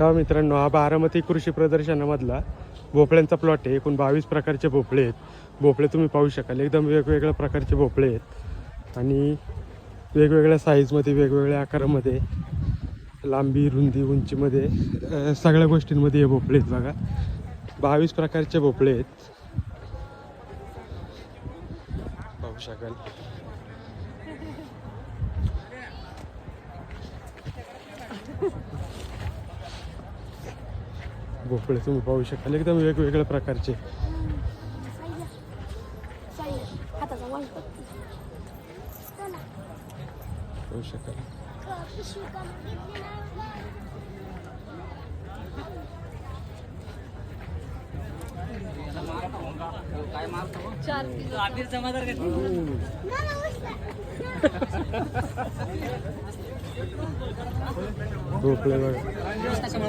हा मित्रांनो हा बारामती कृषी प्रदर्शनामधला भोपळ्यांचा प्लॉट आहे. एकूण बावीस प्रकारचे भोपळे आहेत. भोपळे तुम्ही पाहू शकाल. एकदम वेगवेगळ्या प्रकारचे भोपळे आहेत. आणि वेगवेगळ्या साईजमध्ये वेगवेगळ्या आकारामध्ये लांबी रुंदी उंचीमध्ये सगळ्या गोष्टींमध्ये हे भोपळे आहेत बघा. बावीस प्रकारचे भोपळे आहेत. पाहू शकाल. भोपळे तुम्ही पाहू शकाल एकदम वेगवेगळ्या प्रकारचे. पाहू शकाल भोपळे बघा.